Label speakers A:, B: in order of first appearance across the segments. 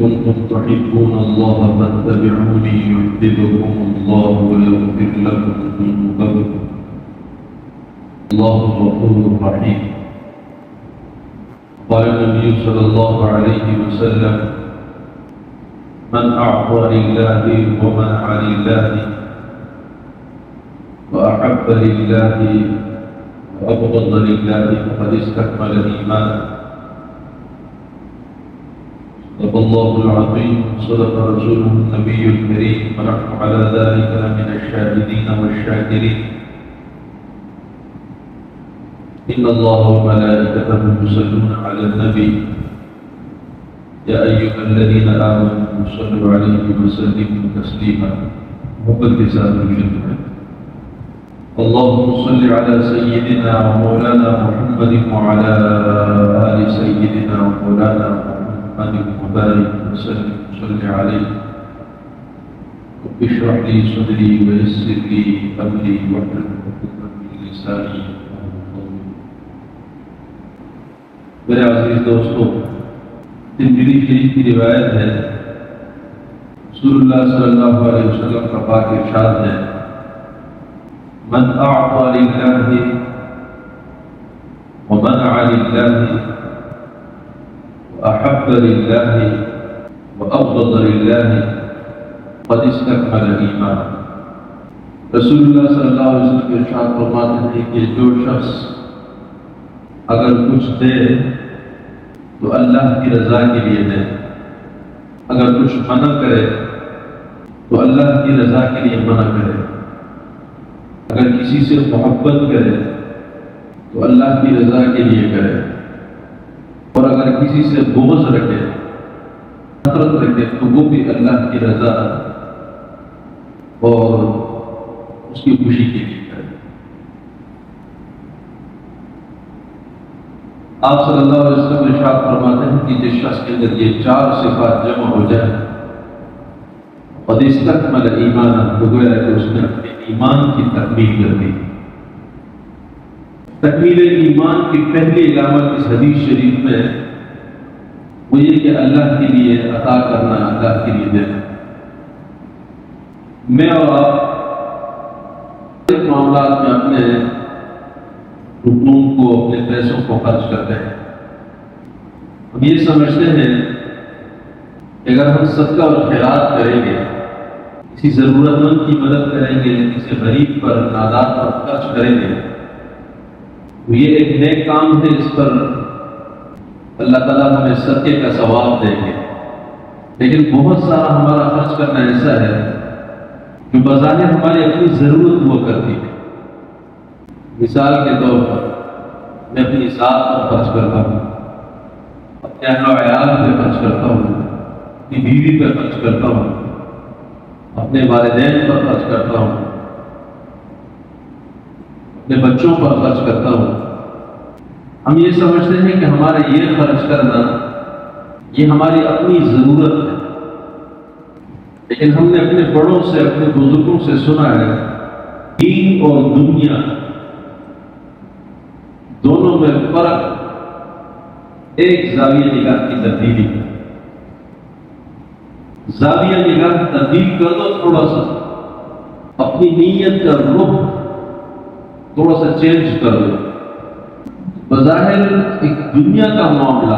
A: كنتم تحبون الله فاتبعوني يحببكم الله ويغفر لكم ذنوبكم. الله غفور رحيم. قال النبي صلى الله عليه وسلم من أعطى لله ومنع لله وأحب لله وأبغض لله فقد استكمل الإيمان صدق الله العظيم صدق رسوله النبي الكريم ونحن على ذلك لمن الشاهدين والشاكرين. إن الله وملائكته يصلون على النبي. يا أيها الذين آمنوا صلوا عليه وسلموا تسليما. مقدسا الجنة اللهم صل على سيدنا ومولانا محمد وعلى آل سيدنا ومولانا محمد وبارك وسلم صل عليه. رب اشرح لي صدري ويسر لي أمري واحلل عقدة من لساني میرے عزیز دوستوں ترمذی شریف کی روایت ہے، رسول اللہ صلی اللہ علیہ وسلم کا پاک ارشاد ہے، من اعطى لله ومنع لله واحب لله وابغض لله قد استكمل الايمان رسول اللہ صلی اللہ علیہ وسلم کے ارشاد فرماتے ہیں کہ جو شخص اگر کچھ دے تو اللہ کی رضا کے لیے دے. اگر کچھ منع کرے تو اللہ کی رضا کے لیے منع کرے. اگر کسی سے محبت کرے تو اللہ کی رضا کے لیے کرے. اور اگر کسی سے بغض رکھے، نفرت رکھے، تو وہ بھی اللہ کی رضا اور اس کی خوشی کے لیے کرے۔ آپ صلی اللہ علیہ وسلم ارشاد فرماتے ہیں کہ جس شخص کے اندر یہ چار صفات جمع ہو جائے اور اس تک مل ایمان تو گویا کہ اس نے اپنے ایمان کی تکمیل کر دی۔ تکمیل ایمان کی پہلی علامت اس حدیث شریف میں وہ یہ کہ اللہ کے لیے عطا کرنا، اللہ کے لیے دینا۔ میں اور آپ معاملات میں اپنے حکوم کو، اپنے پیسوں کو خرچ کرتے ہیں۔ ہم یہ سمجھتے ہیں کہ اگر ہم صدقہ اور خیرات کریں گے، کسی ضرورت مند کی مدد کریں گے، کسی غریب پر نادار پر خرچ کریں گے یہ ایک نئے کام ہے اس پر اللہ تعالیٰ ہمیں صدقے کا ثواب دیں گے۔ لیکن بہت سارا ہمارا خرچ کرنا ایسا ہے جو بظاہر ہماری اپنی ضرورت ہوا کرتی ہے۔ مثال کے طور پر میں اپنی ذات پر خرچ کرتا ہوں۔ اپنے اہل و عیال پہ خرچ کرتا ہوں؟ اپنی بیوی پہ خرچ کرتا ہوں۔ اپنے والدین پر خرچ کرتا ہوں۔ اپنے بچوں پر خرچ کرتا ہوں۔ ہم یہ سمجھتے ہیں کہ ہمارا یہ خرچ کرنا، یہ ہماری اپنی ضرورت ہے۔ لیکن ہم نے اپنے بڑوں سے، اپنے بزرگوں سے سنا ہے، دین اور دنیا دونوں میں فرق ایک زاویہ نگاہ کی تبدیلی زاویہ نگاہ تبدیل کر دو تھوڑا سا۔ اپنی نیت کا رخ تھوڑا سا چینج کر دو بظاہر ایک دنیا کا معاملہ،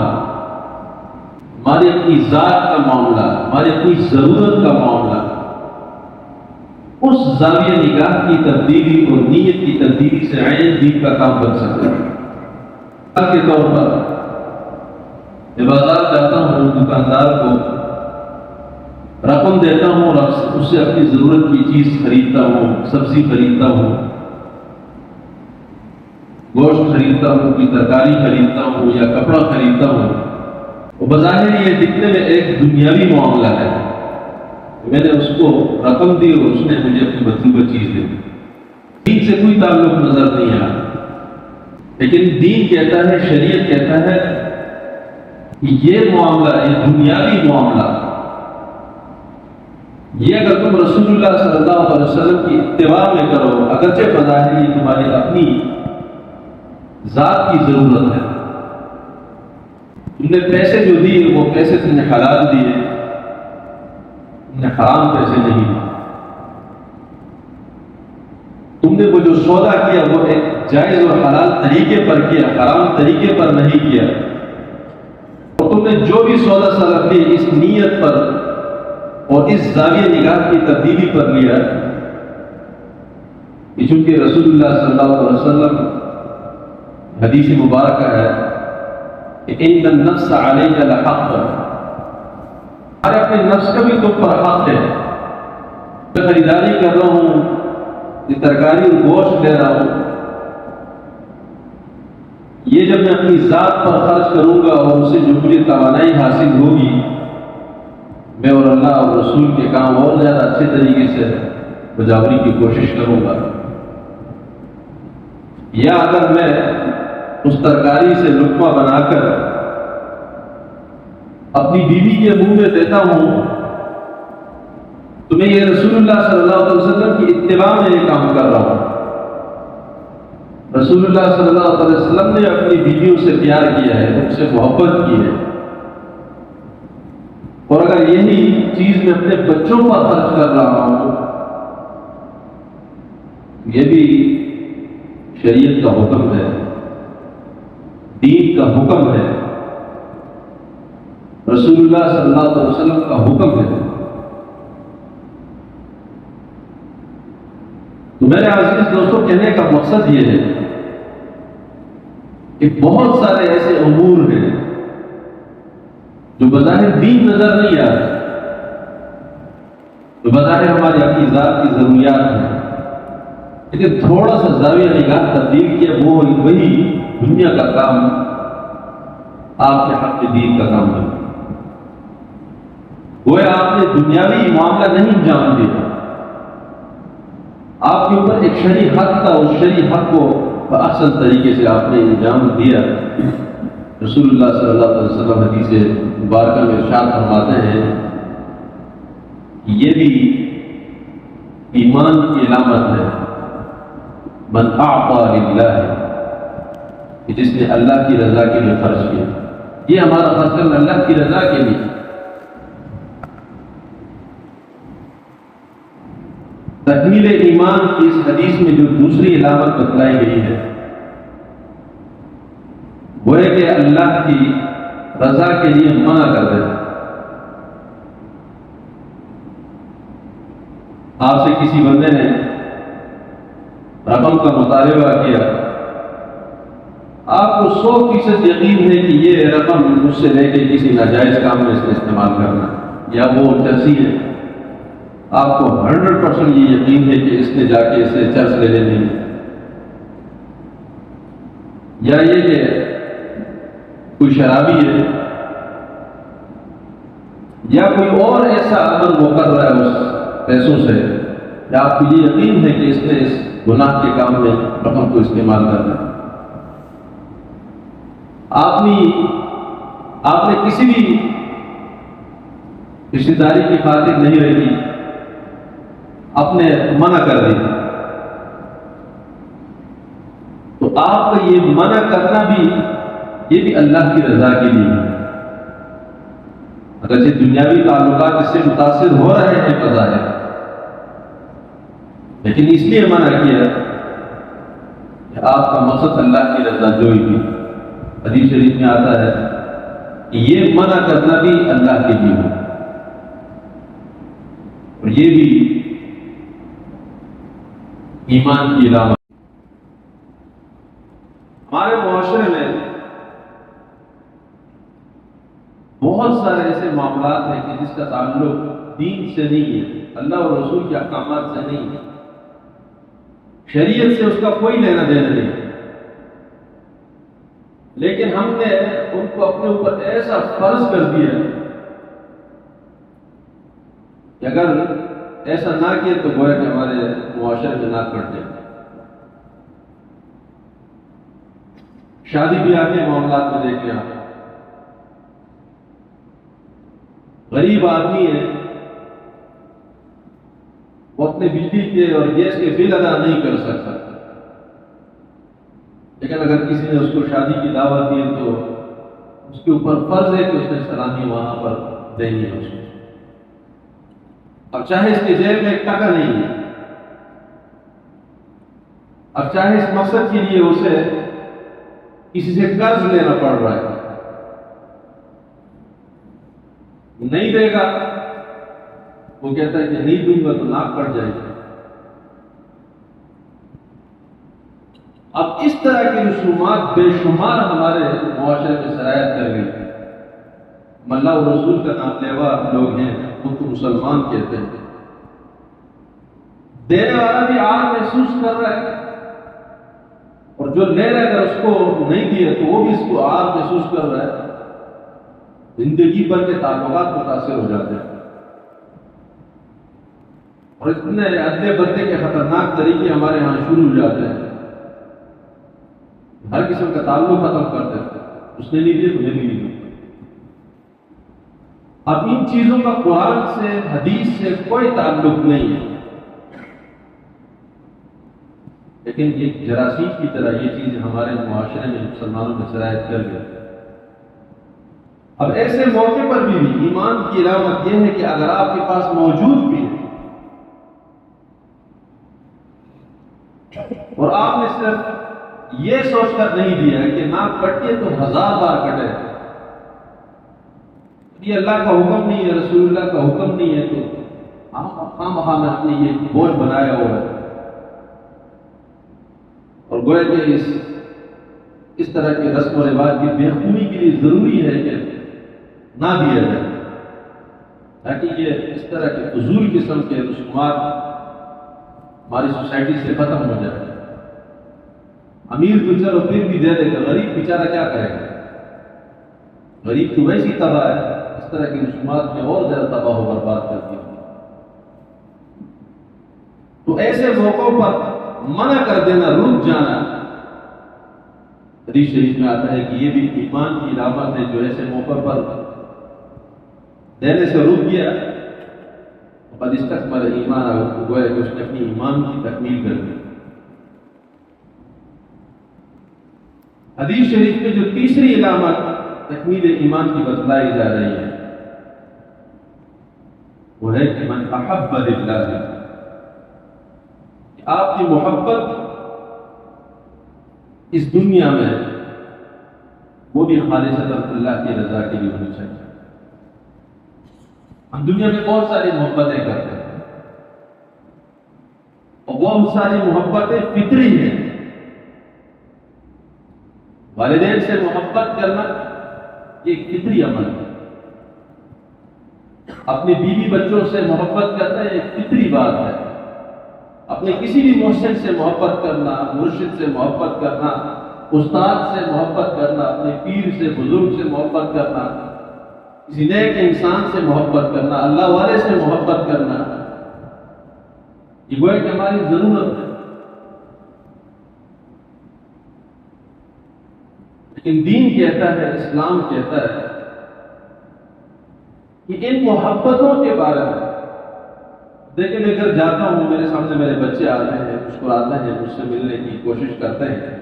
A: ہماری اپنی ذات کا معاملہ، ہماری اپنی ضرورت کا معاملہ۔ اس زاویہ نگاہ کی تبدیلی اور نیت کی تبدیلی سے عین دین کا کام بن سکتا ہے۔ کے طور پر، میں بازار جاتا ہوں دکاندار کو رقم دیتا ہوں اور اس سے اپنی ضرورت کی چیز خریدتا ہوں، سبزی خریدتا ہوں۔ گوشت خریدتا ہوں کی ترکاری خریدتا ہوں یا کپڑا خریدتا ہوں۔ وہ بظاہر یہ دکھنے میں ایک دنیاوی معاملہ ہے۔ میں نے اس کو رقم دی اور اس نے مجھے اپنی مطلوبہ چیز دی۔ دین سے کوئی تعلق نظر نہیں آ لیکن دین کہتا ہے، شریعت کہتا ہے کہ یہ معاملہ یہ دنیاوی معاملہ۔ یہ اگر تم رسول اللہ صلی اللہ علیہ وسلم کی اتباع میں کرو، اگرچہ بظاہر یہ تمہاری اپنی ذات کی ضرورت ہے۔ تم نے پیسے جو دیے، وہ پیسے تم نے حلال دیے۔ تم نے حرام پیسے نہیں۔ دیے تم نے وہ جو سودا کیا، وہ ایک جائز اور حلال طریقے پر کیا، حرام طریقے پر نہیں کیا۔ اور تم نے جو بھی سودا صرف کی اس نیت پر اور اس زاویہ نگاہ کی تبدیلی پر لیا۔ کہ چونکہ رسول اللہ صلی اللہ علیہ وسلم حدیث مبارکہ ہے کہ ان النفس علیہ لحق. ارے اپنے نفس کا بھی تم پر حق ہے. میں خریداری کر رہا ہوں، یہ ترکاری اور گوشت لے رہا ہوں. یہ جب میں اپنی ذات پر خرچ کروں گا اور اسے جو مجھے توانائی حاصل ہوگی، میں اور اللہ اور رسول کے کام اور زیادہ اچھے طریقے سے بجاوری کی کوشش کروں گا. یا اگر میں اس ترکاری سے لقمہ بنا کر اپنی بیوی کے منہ میں دیتا ہوں، تو میں یہ رسول اللہ صلی اللہ علیہ وسلم کی اتباع میں یہ کام کر رہا ہوں۔ رسول اللہ صلی اللہ علیہ وسلم نے اپنی بیویوں سے پیار کیا ہے، ان سے محبت کی ہے۔ اور اگر یہی چیز میں اپنے بچوں پر خرچ کر رہا ہوں، یہ بھی شریعت کا حکم ہے۔ دین کا حکم ہے۔ رسول اللہ صلی اللہ علیہ وسلم کا حکم ہے۔ تو میرے عزیز دوستوں کہنے کا مقصد یہ ہے کہ بہت سارے ایسے امور ہیں جو بظاہر دین نظر نہیں آ رہے جو بظاہر ہماری اپنی ذات کی ضروریات ہیں۔ لیکن تھوڑا سا زاویہ نگاہ تبدیل کیا، وہ وہی دنیا کا کام، آپ کے حق دین کا کام ہے۔ گویا آپ نے دنیاوی معاملہ نہیں جان دیا۔ آپ کے اوپر ایک شریح حق تھا، اس شریح حق کو احسن طریقے سے آپ نے انجام دیا۔ رسول اللہ صلی اللہ علیہ وسلم حدیث مبارکہ میں ارشاد فرماتے ہیں کہ یہ بھی ایمان کی علامت ہے۔ من اعطا للہ. کہ جس نے اللہ کی رضا کے لیے خرچ کیا. یہ ہمارا فصل اللہ کی رضا کے لیے. تکمیل ایمان کی اس حدیث میں جو دوسری علامت بتلائی گئی ہے، وہ ہے کہ اللہ کی رضا کے لیے منع کر دے آپ سے کسی بندے نے رقم کا مطالبہ کیا۔ آپ کو سو فیصد یقین ہے کہ یہ رقم مجھ سے لے کے کسی ناجائز کام میں اس نے استعمال کرنا یا وہ چرسی ہے۔ آپ کو ہنڈریڈ پرسینٹ یہ یقین ہے کہ اس نے جا کے اسے چرچ لے لینی ہے۔ یا یہ کہ کوئی شرابی ہے۔ یا کوئی اور ایسا عمل وہ کر رہا ہے، اس پیسوں سے۔ یا آپ کو یہ یقین ہے کہ اس نے اس گناہ کے کام میں رقم کو استعمال کرنا آپ نے آپ نے کسی بھی رشتے داری کی خاطر نہیں رہی، اپنے منع کر دی۔ تو آپ کا یہ منع کرنا بھی، یہ بھی اللہ کی رضا کے لیے۔ اگرچہ دنیاوی تعلقات اس سے متاثر ہو رہے ہیں پتا ہے۔ لیکن اس لیے منع کیا کہ آپ کا مقصد اللہ کی رضا جوئی بھی حدیث شریف میں آتا ہے کہ یہ منع کرنا بھی اللہ کے لیے ہو اور یہ بھی ایمان کی علامت۔ ہمارے معاشرے میں بہت سارے ایسے معاملات ہیں کہ جس کا تعلق دین سے نہیں ہے، اللہ اور رسول کے احکامات سے نہیں ہے۔ شریعت سے اس کا کوئی لینا دینا نہیں۔ لیکن ہم نے ان کو اپنے اوپر ایسا فرض کر دیا کہ اگر ایسا نہ کیے تو گویا کہ ہمارے معاشرے میں نہ کٹ جائے۔ شادی بیاہ کے معاملات میں دیکھیں آپ۔ غریب آدمی ہے۔ وہ اپنے بجلی کے اور گیس کے بل ادا نہیں کر سکتا۔ لیکن اگر کسی نے اس کو شادی کی دعوت دی تو اس کے اوپر فرض ہے کہ اس نے سلامی وہاں پر دینی ہے اس کو اب چاہے اس کے جیب میں ایک ٹکا نہیں ہے اب چاہے اس مقصد کے لیے اسے کسی سے قرض لینا پڑ رہا ہے۔ نہیں دے گا۔ وہ کہتا ہے کہ نہیں دوں گا تو ناک پڑ جائے گا اب اس طرح کی رسومات بے شمار ہمارے معاشرے میں شرائط کر گئی۔ ملا و رسول کا نام لیوا لوگ ہیں ان کو مسلمان کہتے ہیں۔ دینے والا بھی آگ محسوس کر رہا ہے۔ اور جو لے رہا ہے، اگر اس کو نہیں دیا تو وہ بھی اس کو آگ محسوس کر رہا ہے۔ زندگی بھر کے تعلقات متاثر ہو جاتے ہیں۔ اور اتنے ادلے بدلے کے خطرناک طریقے ہمارے یہاں شروع ہو جاتے ہیں۔ ہر قسم کا تعلق ختم کر دیتے اس نے نہیں دیا مجھے نہیں دیا اب ان چیزوں کا قرآن سے حدیث سے کوئی تعلق نہیں ہے۔ لیکن یہ جراثیم کی طرح یہ چیز ہمارے معاشرے میں مسلمانوں میں شرائط کر گئی اب ایسے موقع پر بھی, بھی ایمان کی علامت یہ ہے کہ اگر آپ کے پاس موجود بھی ہے اور آپ نے صرف یہ سوچ کر نہیں دیا کہ ناک کٹے تو ہزار بار کٹے۔ یہ اللہ کا حکم نہیں ہے، رسول اللہ کا حکم نہیں ہے، تو خام خواہ میں اپنے یہ بوجھ بنایا ہوا ہے اور گویا کہ اس اس طرح کے رسم و رواج کی بےخونی کے لیے ضروری ہے کہ نہ دیا جائے۔ تاکہ یہ اس طرح کے فضول قسم کے رسومات ہماری سوسائٹی سے ختم ہو جائے۔ امیر تو چلو پھر بھی دے دے گا غریب بیچارہ کیا کرے گا؟ غریب تو ویسی تباہ ہے، اس طرح کی رسومات میں اور زیادہ تباہ و برباد کرتی ہے تو ایسے موقعوں پر منع کر دینا، رک جانا۔ حدیث شریف میں آتا ہے کہ یہ بھی ایمان کی علامت ہے جو ایسے موقع پر دینے سے رک گیا۔ بد استقبل ایمان اگر گویا کہ اس نے اپنی ایمان کی تکمیل کر دی۔ حدیث شریف میں جو تیسری علامت تکمیل ایمان کی بتلائی جا رہی ہے، وہ ہے کہ من احب للہ آپ کی محبت اس دنیا میں وہ بھی خالص اللہ کی رضا کے لیے ہونی چاہیے۔ ہم دنیا میں بہت ساری محبتیں کرتے ہیں۔ اور بہت ساری محبتیں فطری ہیں۔ والدین سے محبت کرنا یہ فطری عمل ہے۔ اپنے بیوی بچوں سے محبت کرنا یہ فطری بات ہے۔ اپنے کسی بھی محسن سے محبت کرنا، مرشد سے محبت کرنا، استاد سے محبت کرنا، اپنے پیر سے، بزرگ سے محبت کرنا، کسی نیک انسان سے محبت کرنا، اللہ والے سے محبت کرنا، یہ گویا کہ ہماری ضرورت ہے۔ لیکن دین کہتا ہے، اسلام کہتا ہے کہ ان محبتوں کے بارے میں، دیکھیں میں اگر جاتا ہوں، میرے سامنے میرے بچے آتے ہیں، مسکراتے ہیں، مجھ سے ملنے کی کوشش کرتے ہیں،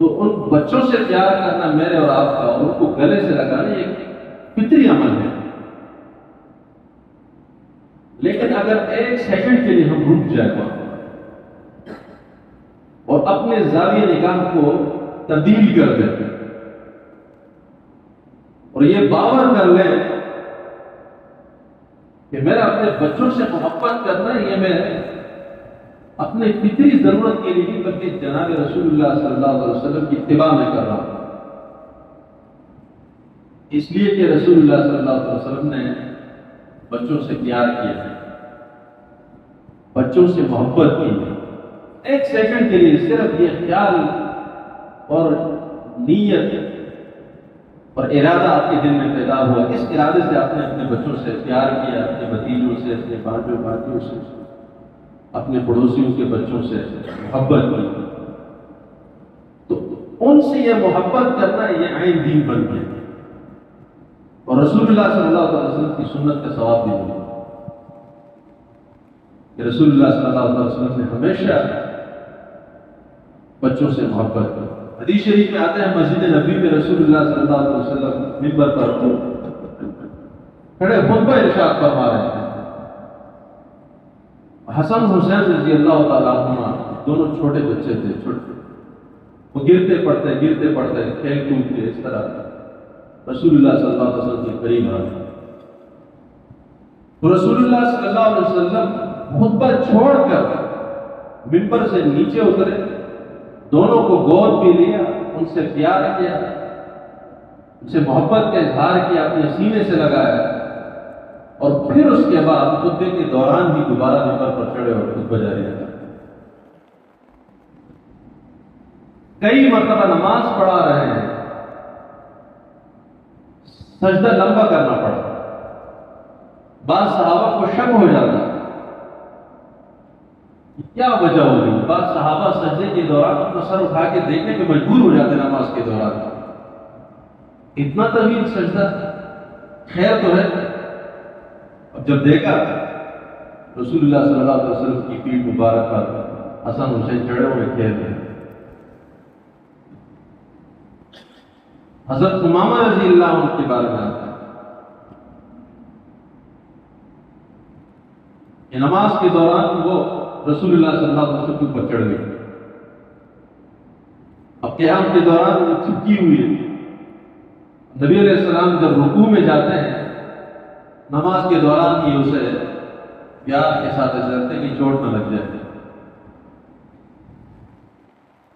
A: تو ان بچوں سے پیار کرنا میرے اور آپ کا، اور ان کو گلے سے لگانا ایک فطری عمل ہے۔ لیکن اگر ایک سیکنڈ کے لیے ہم رک جائیں، اور اپنے زاویہ نگاہ کو تبدیل کر دیں۔ اور یہ باور کر لیں کہ میرا اپنے بچوں سے محبت کرنا یہ میں اپنے فطری ضرورت کے لیے بلکہ جناب رسول اللہ صلی اللہ علیہ وسلم کی اتباع میں کر رہا ہوں۔ اس لیے کہ رسول اللہ صلی اللہ علیہ وسلم نے بچوں سے پیار کیا ہے بچوں سے محبت کی۔ ہے ایک سیکنڈ کے لیے صرف یہ خیال اور نیت اور ارادہ آپ کے دل میں پیدا ہوا۔ اس ارادے سے آپ نے اپنے بچوں سے پیار کیا، اپنے بتیجوں سے، اپنے بانٹوں بانٹیوں سے، اپنے پڑوسیوں کے بچوں سے محبت کی۔ تو ان سے یہ محبت کرنا یہ عین دین بن گیا۔ اور رسول اللہ صلی اللہ علیہ وسلم کی سنت کا ثواب بھی ملا۔ کہ رسول اللہ صلی اللہ علیہ وسلم نے ہمیشہ بچوں سے محبت کی۔ حدیث شریف میں آتے ہیں مسجد نبی میں رسول اللہ صلی اللہ علیہ وسلم ممبر پر کھڑے خطبہ ارشاد فرما رہے ہیں۔ حسن حسین رضی اللہ تعالیٰ عنہ دونوں چھوٹے بچے تھے، چھوٹے۔ وہ گرتے پڑتے گرتے پڑتے، کھیل کود کے اس طرح۔ رسول اللہ صلی اللہ علیہ وسلم کے قریب آ تو رسول اللہ صلی اللہ علیہ وسلم خطبہ چھوڑ کر ممبر سے نیچے اترے۔ دونوں کو گود بھی لیا، ان سے پیار کیا، ان سے محبت کا اظہار کیا، اپنے سینے سے لگایا۔ اور پھر اس کے بعد خطبے کے دوران بھی دوبارہ ممبر پر چڑھے اور خطبہ جاری رکھا۔ کئی مرتبہ نماز پڑھا رہے ہیں۔ سجدہ لمبا کرنا پڑا۔ بعض صحابہ کو شک ہو جاتا۔ کیا وجہ ہوگی بعض صحابہ سجدے کے دوران اپنا سر اٹھا کے دیکھنے میں مجبور ہو جاتے نماز کے دوران۔ اتنا طویل سجدہ خیر تو ہے۔ اب جب دیکھا رسول اللہ صلی اللہ علیہ وسلم کی پیٹ مبارک پر حسن حسین چڑھے ہوئے کھیل رہے حضرت امامہ رضی اللہ عنہ کے بارے میں آتا ہے۔ نماز کے دوران وہ رسول اللہ صلی اللہ علیہ وسلم کے اوپر چڑھ گئی اب قیام کے دوران وہ چپکی ہوئی ہے نبی علیہ السلام جب رکوع میں جاتے ہیں نماز کے دوران ہی اسے پیار کے ساتھ ایسے رہتے کہ چوٹ نہ لگ جائے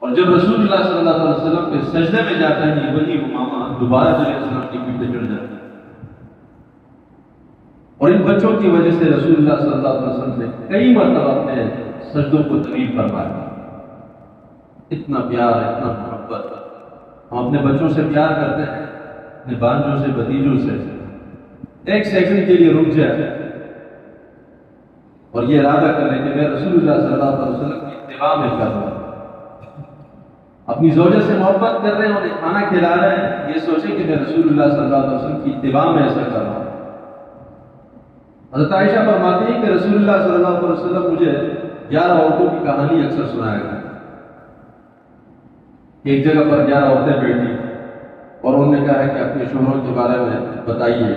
A: اور جب رسول اللہ صلی اللہ علیہ وسلم کے سجدے میں جاتے ہیں وہی امامہ دوبارہ علیہ السلام کی پیٹ چڑھ جاتے ہیں اور ان بچوں کی وجہ سے رسول اللہ صلی اللہ علیہ وسلم نے کئی مرتبہ اپنے سجدوں کو طویل فرمایا۔ اتنا پیار، اتنا محبت۔ ہم اپنے بچوں سے پیار کرتے ہیں، اپنے بانجوں سے بتیجوں سے۔ ایک سیکنڈ کے لیے رک جائے۔ اور یہ ارادہ کر لیں کہ میں رسول اللہ صلی اللہ علیہ وسلم کی اتباع میں کر رہا ہوں اپنی زوجہ سے محبت کر رہے ہیں انہیں کھانا کھلا رہے ہیں۔ یہ سوچیں کہ میں رسول اللہ صلی اللہ علیہ وسلم کی اتباع میں ایسا کر رہا ہوں۔ حضرت عائشہ فرماتی ہیں کہ رسول اللہ صلی اللہ علیہ وسلم مجھے گیارہ عورتوں کی کہانی اکثر سنایا گیا ایک جگہ پر گیارہ عورتیں بیٹھی اور انہوں نے کہا ہے کہ اپنے شوہروں کے بارے میں بتائیے۔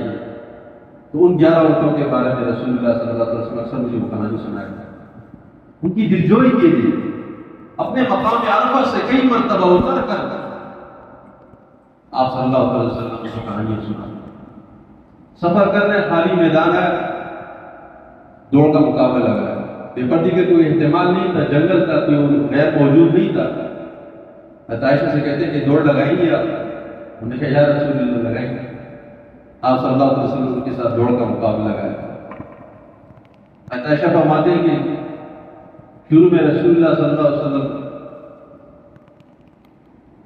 A: تو ان گیارہ عورتوں کے بارے میں رسول اللہ صلی اللہ علیہ وسلم اکثر مجھے وہ کہانی سنایا گیا ان کی دلجوئی کے لیے اپنے مقام عرفہ سے کئی مرتبہ اتر کر آپ صلی اللہ علیہ وسلم کو کہانیاں سنا سفر کرنے خالی میدان ہے۔ دوڑ کا مقابلہ لگا بے پردی کے کوئی احتمال نہیں تھا، جنگل کا کوئی غیر موجود نہیں تھا۔ عائشہ سے کہتے کہ دوڑ لگائیں گے آپ۔ انہوں نے کہا، یا رسول اللہ، لگائیں گے۔ آپ صلی اللہ علیہ وسلم کے ساتھ دوڑ کا مقابلہ لگایا عائشہ فرماتے ہیں کہ شروع میں رسول اللہ صلی اللہ علیہ وسلم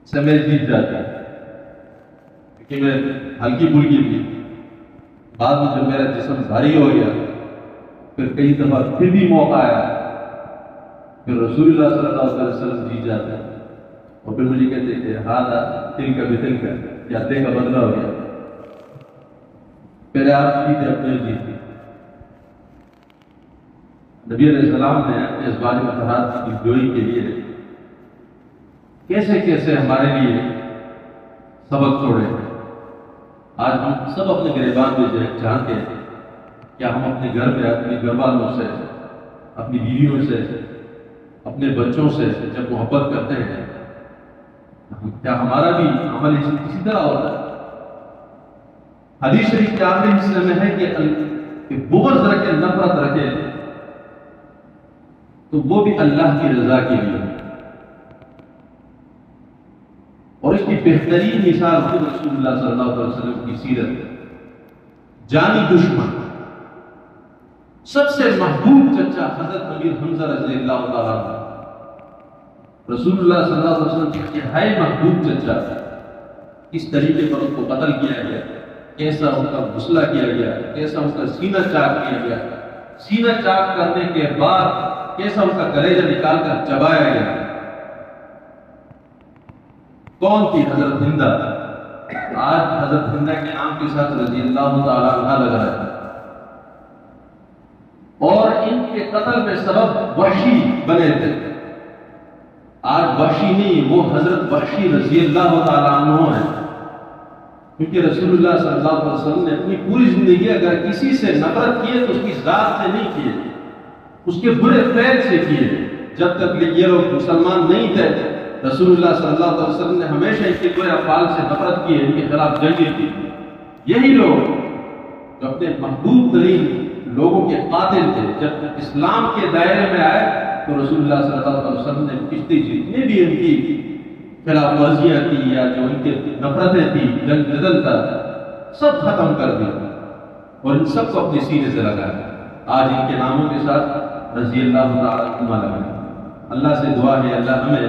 A: سے میں جیت جاتا کہ میں ہلکی پھلکی تھی۔ بعد میں جب میرا جسم بھاری ہو گیا پھر کئی دفعہ پھر بھی موقع آیا پھر رسول اللہ صلی اللہ علیہ وسلم جیت جاتا ہے اور پھر مجھے کہتے کہ ہاتھ دل کا بھی دل کا جاتے کا بدلہ ہو گیا۔ پہلے آپ جیتے اپنے جیتے نبی علیہ السلام نے اپنے اس بار متحد کی جوئی کے لیے کیسے کیسے ہمارے لیے سبق چھوڑے آج ہم سب اپنے گریبان میں جو چاہتے ہیں کیا ہم اپنے گھر میں اپنے گھر والوں سے، اپنی بیویوں سے، اپنے بچوں سے جب محبت کرتے ہیں کیا ہمارا بھی عمل اسی طرح ہوتا ہے؟ حدیث شریف کے آخری حصے میں ہے کہ بغض رکھے نفرت رکھے، تو وہ بھی اللہ کی رضا کے لیے۔ اور اس کی بہترین مثال خود رسول اللہ صلی اللہ علیہ وسلم کی سیرت، جانی دشمن۔ سب سے محبوب چچا حضرت امیر حمزہ رضی اللہ تعالیٰ رسول اللہ صلی اللہ علیہ وسلم کی انتہائی محبوب چچا۔ اس طریقے پر اس کو قتل کیا گیا، کیسا ان کا غسلہ کیا گیا، کیسا ان کا سینہ چاک کیا گیا۔ سینہ چاک کرنے کے بعد کیسا ان کا کلیجہ نکال کر چبایا گیا۔ کون تھی حضرت ہندا آج حضرت ہندا کے نام کے ساتھ رضی اللہ تعالیٰ عنہ لگا ہے اور ان کے قتل میں سبب وحشی بنے تھے۔ آج وحشی نہیں، وہ حضرت وحشی رضی اللہ تعالیٰ عنہ ہیں۔ کیونکہ رسول اللہ صلی اللہ علیہ وسلم نے اپنی پوری زندگی اگر کسی سے نفرت کیے تو اس کی ذات سے نہیں کیے اس کے برے فعل سے کیے جب تک یہ لوگ مسلمان نہیں تھے، رسول اللہ صلی اللہ علیہ وسلم نے ہمیشہ ان کے برے افعال سے نفرت کی ان کے خلاف جنگیں کی۔ یہی لوگ جو اپنے محبوب ترین لوگوں کے قاتل تھے۔ جب اسلام کے دائرے میں آئے تو رسول اللہ صلی اللہ علیہ وسلم نے پچھلی جتنے بھی ان کی خلاف ورزیاں تھی یا جو ان کے نفرتیں تھی جنگ جدل تھا، سب ختم کر دی۔ اور ان سب کو اپنے سینے سے لگایا آج ان کے ناموں کے ساتھ رضی اللہ تعالیٰ اللہ سے دعا ہے، اللہ ہمیں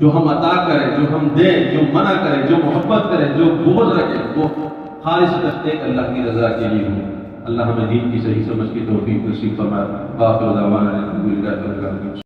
A: جو ہم عطا کریں، جو ہم دیں، جو منع کریں، جو محبت کریں، جو بغض رکھیں، وہ خالص ایک اللہ کی رضا کے لیے ہو اللہ ہمیں دین کی صحیح سمجھ کی توفیق نصیب فرمائے۔ باقی دعوانا الحمدللہ رب العالمین۔